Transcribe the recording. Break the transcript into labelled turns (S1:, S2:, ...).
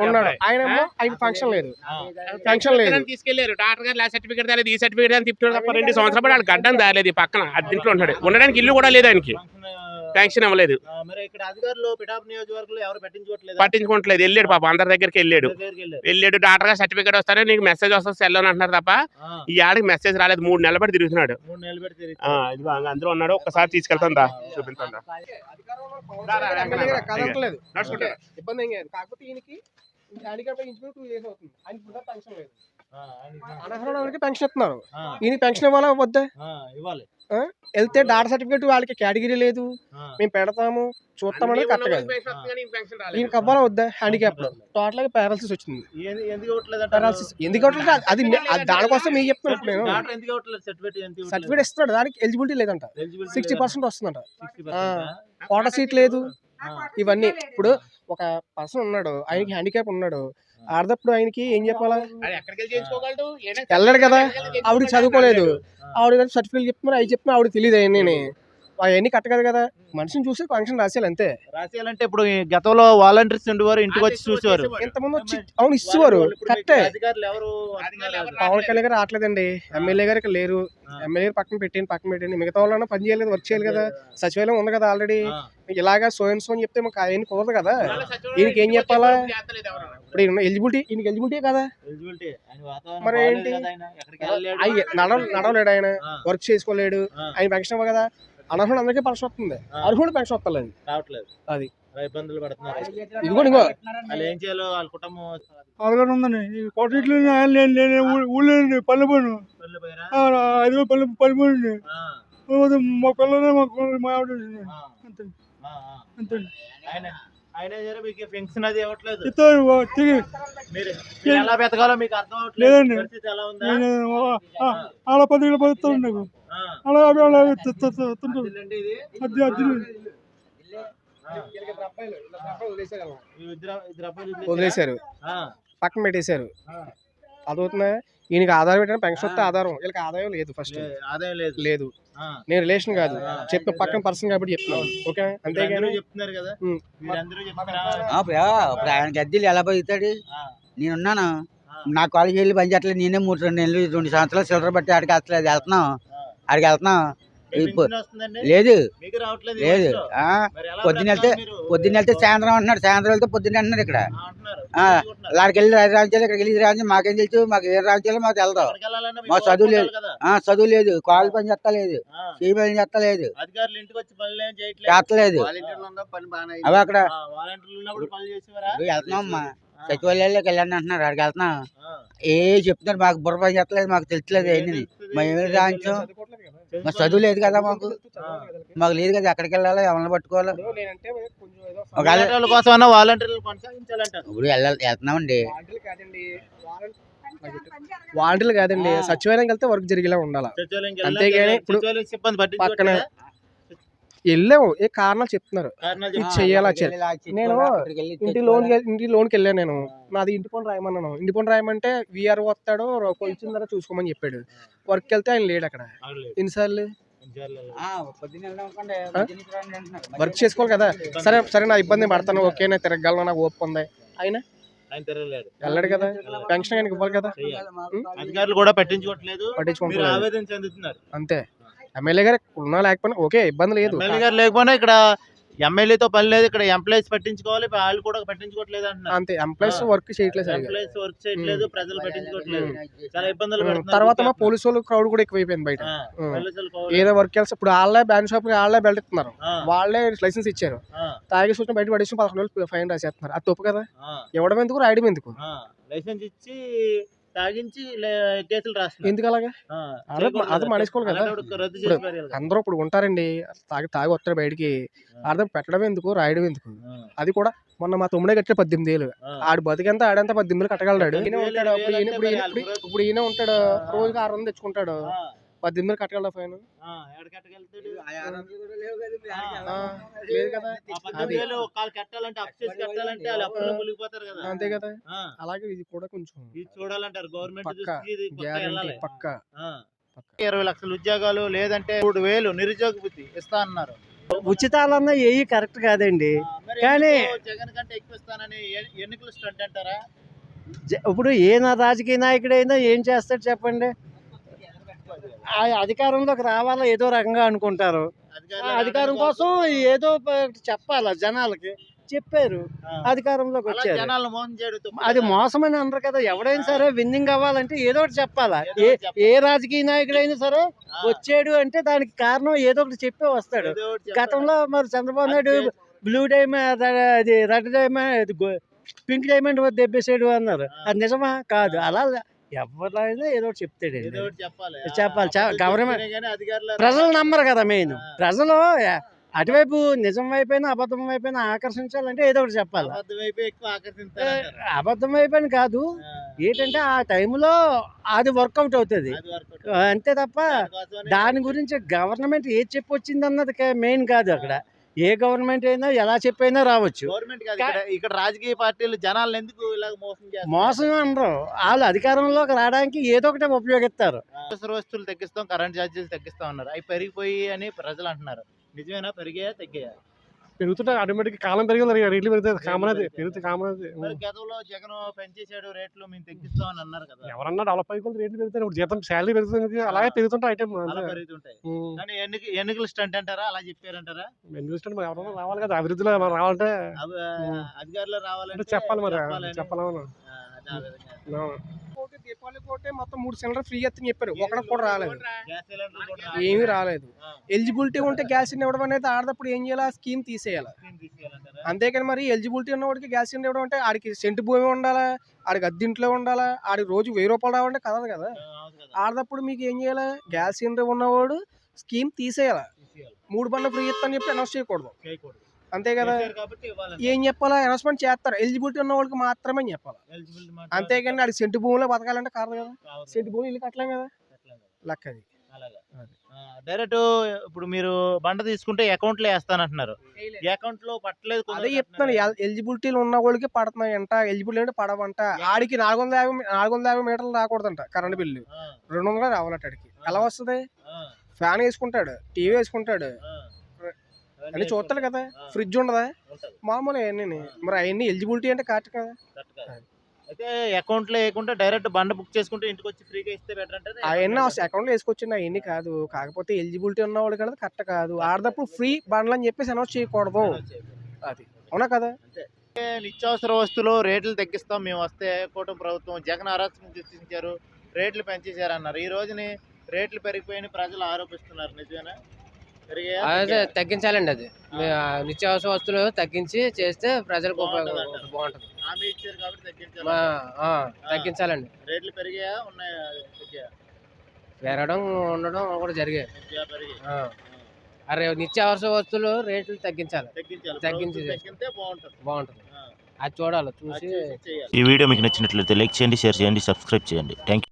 S1: ఉన్నాడు ఆయన ఆయన ఫంక్షన్ లేదు. ఫంక్షన్ లేదు.
S2: తీసుకెళ్ళారు. డాక్టర్ గారు సర్టిఫికేట్ తేలేదు ఈ సర్టిఫికేట్ అని తిప్పాడు తప్ప రెండు సంవత్సరాలు గడ్డం దాలేదు పక్కన. అద్దెంట్లో ఉంటాడు ఉండడానికి ఇల్లు కూడా లేదు ఆయనకి. శాంక్షన్ అవ్వలేదు.
S3: ఆ, మరి ఇక్కడ అధికారులు పిఠాపు నియోజకవర్గంలో ఎవరు పట్టించుకోవట్లేదు?
S2: పట్టించుకోవట్లేదు. వెళ్ళాడు పాప అందరి దగ్గరికి వెళ్ళాడు. వెళ్ళాడు. డాక్టర్ గారు సర్టిఫికేట్ వస్తారే నీకు మెసేజ్ వస్తుంది సెల్ అని అంటున్నారు తప్ప ఈ ఆడికి మెసేజ్ రాలేదు. మూడు నెలల పాటు తిరుగుతున్నాడు.
S3: మూడు నెలలు పెట్టి తిరిగి
S2: ఆ, ఇదిగో అంగ- అందులో ఉన్నాడు. ఒకసారి తీసుకెళ్తాను దా. చూపిస్తాను దా.
S1: ఎమ్మెల్యే గారు కదలట్లేదు
S2: నడుచుకుంటా.
S1: ఇబ్బంది ఏం లేదు. కాకపోతే ఈయనకి హ్యాండిక్యాప్ ఇంచుకు టూ ఇయర్స్ అవుతుంది. ఆయన కూడా పెన్షన్ లేదు.
S3: ఆ, ఆయన-
S1: అనర్హుల వాళ్ళకి పెన్షన్ ఇస్తున్నారు. ఈయన పెన్షన్ ఇవ్వాలా వద్దా?
S3: ఆ, ఇవ్వాలి.
S1: వెళ్తే డాటా సర్టిఫికేట్ వాళ్ళకి కేటగిరీ లేదు. మేము పెడతాము చూస్తామని కరెక్ట్ కాదు.
S2: ఈయనకి
S1: అవ్వాలా వద్దా? హ్యాండిక్యాప్లో. టోటల్గా పారాలసిస్ వచ్చింది.
S3: ఏంది- ఎందుకు ఇవ్వట్లేదు
S1: పారాలసిస్ ఎందుకు అవ్వట్లేదు? అది దానికోసం మీకు చెప్తున్నాను నేను.
S3: డాక్టర్ ఎందుకు ఇవ్వట్లేదు? సర్టిఫికేట్
S1: ఇస్తున్నాడు. దానికి ఎలిజిబిలిటీ లేదంట. సిక్స్టీ? పర్సెంట్ వస్తుందంట.
S3: 60% ఆ?
S1: కోటా సీట్ లేదు. ఇవన్నీ ఇప్పుడు ఒక పర్సన్ ఉన్నాడు. ఆయనకి హ్యాండిక్యాప్ ఉన్నాడు. ఆడదప్పుడు ఆయనకి ఏం చెప్పాలా? వెళ్ళాడు కదా ఆవిడ చదువుకోలేదు. ఆవిడ సర్టిఫికేట్ చెప్తున్నారు అవి చెప్తున్నా ఆవిడ తెలియదు అవన్నీ అవన్నీ కట్టగదు కదా మనిషిని చూసి ఫంక్షన్ రాసేయాలి అంతే.
S3: రాసేయాలంటే ఇప్పుడు ఈ గతంలో వాలంటీర్స్ ఉండేవారు ఇంటికి వచ్చి చూసేవారు.
S1: ఇంతమంది వచ్చి అవును ఇచ్చేవారు. కరెక్టే.
S3: అధికారులు ఎవరు
S1: పవన్ కళ్యాణ్ గారు రావట్లేదండి. ఎమ్మెల్యే గారు ఇక్కడ లేరు. ఎమ్మెల్యే గారు పక్కన పెట్టండి పక్కన పెట్టండి. మిగతా వాళ్ళన్నా పని చేయాలి కదా వర్క్ చేయాలి కదా. సచివాలయం ఉంది కదా ఆల్రెడీ ఇలాగా సోయన్ సో అని చెప్తే మాకు అవన్నీ కుదరదు కదా. ఈయనకి ఏం చెప్పాలా? ఇప్పుడు ఎలిజిబిలిటీ ఈయనకి ఎలిజిబిలిటీ కదా.
S3: ఆయన
S1: మరి ఏంటి?
S3: ఆయన.
S1: నడవలేడు ఆయన. వర్క్ చేసుకోలేడు. ఆయన పెన్షన్ ఇవ్వ కదా. అనర్హుడు అందరికీ పెన్షన్ వస్తుంది. అర్హుడు పెన్షన్ వస్తలేదు
S3: రావట్లేదు.
S1: అది.
S3: ఇబ్బందులు పడుతున్నారు.
S1: ఇది కూడా ఇంకో
S3: వాళ్ళు ఏం చేయాలో వాళ్ళ కుటుంబం
S4: ఉందండి. ఊళ్ళో పల్లె పోను పల్లె పల్లె మా పిల్లలే మా ఆవిడ అంతే. అంతే. లేదండి.
S3: పరిస్థితి ఎలా ఉందా?
S4: నేను ఆడ పదివేలు పదుతాను నాకు.
S3: ఆ,
S4: అలా అలా
S3: వదిలేశారా?
S1: పక్కన పెట్టేశారు.
S3: ఆ.
S1: అదవుతుందా? ఈయనకి ఆధారం పెట్టిన పెన్షన్ వస్తే ఆధారం. వీళ్ళకి ఆదాయం లేదు ఫస్ట్.
S3: ఆదాయం లేదు.
S1: లేదు.
S3: ఆ,
S1: నేను రిలేషన్ కాదు.
S3: ఆ.
S1: చెప్పిన పక్కన పర్సన్ కాబట్టి చెప్తున్నాను. ఓకే అంతేగాని
S3: చెప్తున్నారు కదా?
S5: ఆయన గద్దెలు ఎలా బతుకుతాడు? నేనున్నాను. నా కాలేజీ వెళ్ళి పని చేయట్లేదు. నేనే మూడు రెండు నెలలు రెండు సంవత్సరాలు సిల్లర బట్టి ఆడికి వెళ్తలేదు వెళ్తున్నాం. ఆడికి వెళ్తున్నాం. లేదు. లేదు.
S3: వయసులో.
S5: ఆ,
S3: మరి ఎలా
S5: పొద్దున్న వెళ్తే? పొద్దున్న వెళ్తే సాయంత్రం అంటున్నాడు సాయంత్రం వెళ్తే పొద్దున్న అంటున్నాడు ఇక్కడ. అక్కడికి వెళ్ళి రాజు రాంచాలి ఇక్కడికి వెళ్ళి రాంచాలి మాకేం తెలుసు మాకు ఏం రాంచాలో మాకు వెళ్దాం మా
S3: మీకు
S5: చదువు లేదు. చదువు లేదు. కాలు పని చెత్తలేదు
S3: ఆ,
S5: చేయి పని చెత్తలేదు
S3: అధికారులు ఇంటికి వచ్చి పనులు ఏం చేయట్లేదు.
S5: చేస్తలేదు. అవి అక్కడ వెళ్తున్నాం అమ్మా. సచివాలయాల్లోకి వెళ్ళండి అంటున్నారు అక్కడికి వెళ్తున్నాం. ఏ చెప్తున్నారు మాకు బుర్ర పని చెత్తలేదు మాకు తెలుస్తలేదు
S3: ఏం
S5: ఏంటి? మేము ఏమి రాయించాం. మరి చదువు లేదు కదా మాకు మాకు లేదు కదా ఎక్కడికి వెళ్ళాలి ఎవరిని పట్టుకోవాలి
S1: ఇప్పుడు
S5: వెళ్తున్నామండి
S1: వాలంటీర్లు కాదండి సచివాలయం వెళ్తే వర్క్ జరిగేలా ఉండాలి అంతేగాని. ఇప్పుడు పక్కన? వెళ్ళాము. ఏ కారణాలు చెప్తున్నారు? ఇది. చెయ్యాలా నేను ఇంటి. లోన్ ఇంటి లోన్కి వెళ్ళాను నేను. నాది ఇంటి పని రాయమన్నాను. ఇంటి పని రాయమంటే విఆర్ వస్తాడు కొలిచిన తర్వాత చూసుకోమని చెప్పాడు. వర్క్ వెళ్తే ఆయన లేడు అక్కడ. ఎన్నిసార్లు. వర్క్ చేసుకోవాలి కదా. సరే సరే నా ఇబ్బంది పడతాను. ఓకే నేను తిరగలను నాకు ఓపిక ఉంది. ఆయన?
S3: ఆయన తిరగలేడు.
S1: వెళ్ళాడు కదా. పెన్షన్ ఆయనకి ఇవ్వాలి కదా.
S3: అధికారులు కూడా పట్టించుకోవట్లేదు.
S1: పట్టించుకుంటారు అంతే. ఎమ్మెల్యే గారు ఉన్నా లేకపోయినా ఓకే ఇబ్బంది లేదు.
S3: ఎమ్మెల్యే గారు లేకపోయినా ఇక్కడ ఎమ్మెల్యేతో పని లేదు ఇక్కడ ఎంప్లాయీస్ పట్టించుకోవాలి వాళ్ళు కూడా పట్టించుకోవట్లేదు అంటున్నారు.
S1: అంతే ఎంప్లాయీస్. వర్క్ చేయట్లేదు
S3: ఎంప్లాయీస్ వర్క్ చేయట్లేదు ప్రజలు పట్టించుకోవట్లేదు. చాలా ఇబ్బందులు
S1: తర్వాత మా పోలీసు వాళ్ళు క్రౌడ్ కూడా ఎక్కువైపోయింది బయట. ఏదో వర్క్ చేస్తే ఇప్పుడు వాళ్ళే బ్యాన్ షాప్ వాళ్ళే బెల్ట్ ఇస్తున్నారు. వాళ్ళే లైసెన్స్ ఇచ్చారు.
S3: ఆ,
S1: తాగేసి వచ్చిన బయట పడేసి పదకొండు వేలు ఫైన్ రాసేస్తున్నారు. అది తప్పు కదా. ఇవ్వడం ఎందుకు రాయడం ఎందుకు.
S3: లైసెన్స్ ఇచ్చి తాగించి కేసులు రాస్తున్నారు.
S1: ఎందుకు అలాగా? అదే-. మానేసుకోవాలి కదా. ఇప్పుడు. అందరూ ఇప్పుడు ఉంటారండి. తాగి తాగి వస్తారు బయటికి. అర్థం పెట్టడం ఎందుకు? రాయడం ఎందుకు? అది కూడా మొన్న మా తమ్ముడే కట్టే పద్దెనిమిది
S3: ఆ.
S1: ఆడు బతికెంత ఆడంతా పద్దెనిమిది వేలు కట్టగలడు ఈయన
S3: పద్దెనిమిది
S1: ఉంటాడు ఇప్పుడు ఈయన ఇప్పుడు ఈయన ఉంటాడు. రోజుకి ఆరు వందలు తెచ్చుకుంటాడు. పద్దెనిమిది వేలు కట్టగలడా ఫైన్?
S5: కదా.
S1: లేదు అంతే కదా.
S3: ఆ,
S1: అలాగే ఇది కూడా కొంచెం
S3: ఇది చూడాలంటారు. గవర్నమెంట్
S1: పక్కా. గ్యారంటీ.
S3: ఇరవై లక్షల ఉద్యోగాలు లేదంటే మూడు వేలు నిరుద్యోగ బుద్ధి ఇస్తా అన్నారు.
S6: ఉచితాలన్న ఏవి కరెక్ట్ కాదండి. కానీ-
S3: జగన్ కంటే ఎక్కువ ఇస్తానని ఎన్నికలు స్టంట్ అంటారా?
S6: ఇప్పుడు ఏ నా రాజకీయ నాయకుడైనా ఏం చేస్తాడు చెప్పండి? అధికారంలోకి రావాలా ఏదో రకంగా అనుకుంటారు. అధికారం కోసం ఏదో ఒకటి చెప్పాలా జనాలకి? చెప్పారు. అధికారంలోకి వచ్చారు. అది
S3: కదా?
S6: మోసం అని అనరు కదా. ఎవడైనా సరే విన్నింగ్ అవ్వాలంటే ఏదో ఒకటి చెప్పాలా. ఏ. ఏ రాజకీయ నాయకుడైనా సరే వచ్చాడు అంటే దానికి కారణం ఏదో ఒకటి చెప్పే వస్తాడు. గతంలో మరి చంద్రబాబు నాయుడు బ్లూ డైమండ్ అది రెడ్ డైమండ్ పింక్ డైమండ్ దెబ్బేసాడు అన్నారు. అది నిజమా? కాదు. అలా ఎవరైనా ఏదో ఒకటి
S3: చెప్పాలి.
S6: గవర్నమెంట్- ప్రజలు నమ్మరు కదా మెయిన్. ప్రజలు అటువైపు నిజం వైపైనా అబద్ధం వైపైనా ఆకర్షించాలంటే ఏదో ఒకటి చెప్పాలి.
S3: అబద్ధం
S6: వైపైన కాదు. ఏంటంటే ఆ టైంలో అది వర్కౌట్ అవుతుంది. అంతే తప్ప దాని గురించి గవర్నమెంట్ ఏది చెప్పొచ్చింది అన్నది మెయిన్ కాదు అక్కడ. ఏ గవర్నమెంట్ అయినా ఎలా చెప్పైనా రావచ్చు.
S3: గవర్నమెంట్ కాదు ఇక్కడ ఇక్కడ రాజకీయ పార్టీలు జనాలను ఎందుకు మోసం చేస్తారు
S6: మోసం అనరు. వాళ్ళు అధికారంలోకి రావడానికి ఏదో ఒకటి ఉపయోగిస్తారు.
S3: అవసర వస్తువులు తగ్గిస్తాం కరెంట్ ఛార్జీలు తగ్గిస్తాం అన్నారు. అవి పెరిగిపోయి అని ప్రజలు అంటున్నారు. నిజమేనా? పెరిగాయా? తగ్గాయా?
S4: పెరుగుతుంటే ఆటోమేటిక్ కాలం పెరిగింది రేట్లు పెరుగుతుంది కామన్ అది పెరుగుతుంది కామన్ అది.
S3: గతంలో జగన్ పెంచేసాడు రేట్లు మేము తగ్గిస్తాం అని అన్నారు కదా.
S4: ఎవరన్నా డెవలప్ అయిపోతే రేట్లు పెరుగుతాయి ఇప్పుడు జీతం శాలరీ పెరుగుతుంది అలాగే పెరుగుతుంటాయి ఐటమ్
S3: అలా పెరుగుతుంటాయి. ఎన్నికలు స్టంట్ అంటారా? అలా చెప్పారంటారా?
S4: ఇన్వెస్ట్మెంట్ మరి ఎవరన్నా రావాలి కదా అభివృద్ధిలో రావాలంటే
S3: అధికారులు రావాలంటే
S4: చెప్పాలి మరి
S3: చెప్పాలని.
S1: దీపావళి కోటే మొత్తం మూడు సిలిండర్ ఫ్రీ అని చెప్పారు. ఒకటి కూడా రాలేదు.
S3: గ్యాస్ సిలిండర్ కూడా
S1: ఏమీ రాలేదు. ఎలిజిబిలిటీ ఉంటే గ్యాస్ సిలిండర్ ఇవ్వడం అనేది ఆడదప్పుడు ఏం చేయాలి? ఆ స్కీమ్ తీసేయాలి? అంతేకాని మరి ఎలిజిబిలిటీ ఉన్నవాడికి గ్యాస్ సిలిండర్ ఇవ్వడం అంటే ఆడికి సెంటు భూమి ఉండాలా? ఆడికి అద్దెంట్లో ఉండాలా? ఆడికి రోజు వెయ్యి రూపాయలు రావాలంటే కదదు కదా. ఆడదప్పుడు మీకు ఏం చేయాలి? గ్యాస్ సిలిండర్ ఉన్నవాడు స్కీమ్ తీసేయాలి.
S3: తీసేయాలి.
S1: మూడు బండ్ల ఫ్రీ ఇస్తాను చెప్పి అనౌన్స్ చేయకూడదు.
S3: చేయకూడదు.
S1: అంతే కదా. ఏం చెప్పాలా? అనౌన్స్మెంట్ చేస్తారు. ఎలిజిబిలిటీ ఉన్న వాళ్ళకి మాత్రమే చెప్పాలి? అంతేగాని ఆడికి సెంటు భూమిలో బతకాలంటే కాదు? కదా. సెంటు భూమి ఇల్లు కట్టలేం కదా?
S3: అట్లాగా.
S1: లెక్క అది.
S3: అలాగా.
S1: అది.
S3: డైరెక్ట్ ఇప్పుడు మీరు బండ తీసుకుంటే అకౌంట్లో వేస్తానంటున్నారు అకౌంట్లో పట్టలేదు
S1: అదే
S3: కుదరదు
S1: చెప్తాను
S3: అంటున్నారు.
S1: ఎలిజిబిలిటీలు ఉన్న వాళ్ళకి పడుతున్నాయంట. ఎలిజిబిలిటీ అంటే పడవంట. ఆడికి నాలుగు వందల యాభై నాలుగు వందల యాభై మీటర్లు రాకూడదంట కరెంట్ బిల్లు. రెండు వందలు రావాలంట ఆడికి. ఎలా వస్తుంది? ఫ్యాన్ వేసుకుంటాడు టీవీ వేసుకుంటాడు. అన్ని చూస్తాడు కదా ఫ్రిడ్జ్ ఉండదా. మామూలు అవన్నీ మరి అవన్నీ ఎలిజిబిలిటీ అంటే కరెక్ట్ కదా.
S3: అయితే అకౌంట్లో వేయకుండా డైరెక్ట్ బండ బుక్ చేసుకుంటే ఇంటికి వచ్చి ఫ్రీగా ఇస్తే బెటర్ అంటే
S1: అవన్నీ అకౌంట్లో వేసుకొచ్చింది అవన్నీ కాదు. కాకపోతే ఎలిజిబిలిటీ ఉన్న వాళ్ళు కదా కరెక్ట్ కాదు. ఆడదప్పుడు ఫ్రీ బండ్లు అని చెప్పేసి అనౌన్స్ చేయకూడదు. అది. అవునా కదా?
S3: నిత్యావసర వస్తువులు రేట్లు తగ్గిస్తాం మేము వస్తే కూటమి ప్రభుత్వం జగన్ అరాచకం సృష్టించారు రేట్లు పెంచేశారు అన్నారు ఈ రోజుని రేట్లు పెరిగిపోయిన ప్రజలు ఆరోపిస్తున్నారు నిజమేనా?
S7: అదే? తగ్గించాలండి అది. నిత్యావసర వస్తువులు తగ్గించి చేస్తే ప్రజలకు ఉపయోగం. బాగుంటుంది. తగ్గించాలండి.
S3: రేట్లు పెరిగాయా?
S7: పెరగడం ఉండడం కూడా జరిగాయి. అరే నిత్యావసర వస్తువులు రేట్లు తగ్గించాలి.
S3: తగ్గించాలి.
S7: తగ్గించి
S3: బాగుంటుంది.
S7: బాగుంటుంది.
S3: ఆ,
S7: అది చూడాలి చూసి
S8: ఈ వీడియో మీకు నచ్చినట్లయితే లైక్ చేయండి షేర్ చేయండి సబ్స్క్రైబ్ చేయండి. థ్యాంక్